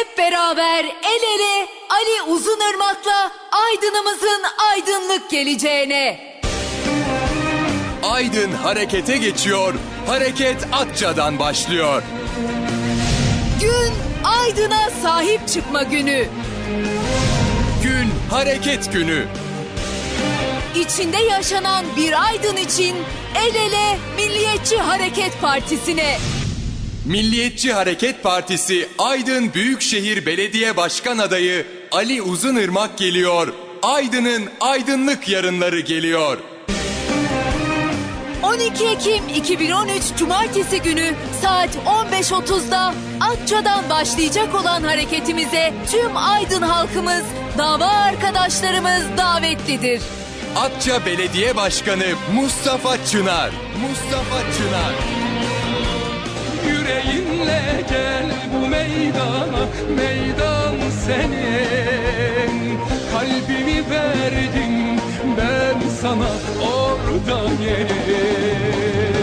hep beraber el ele Ali Uzunırmak'la Aydın'ımızın aydınlık geleceğine. Aydın harekete geçiyor. Hareket Atça'dan başlıyor. Gün Aydın'a sahip çıkma günü. Gün hareket günü. İçinde yaşanan bir Aydın için el ele Milliyetçi Hareket Partisi'ne. Milliyetçi Hareket Partisi Aydın Büyükşehir Belediye Başkan Adayı Ali Uzunırmak geliyor. Aydın'ın aydınlık yarınları geliyor. 12 Ekim 2013 Cumartesi günü saat 15.30'da Atça'dan başlayacak olan hareketimize tüm Aydın halkımız, dava arkadaşlarımız davetlidir. Atça Belediye Başkanı Mustafa Çınar. Mustafa Çınar. Yüreğinle gel bu meydana Meydan senin. Kalbimi verdim ben sana Oradan yerin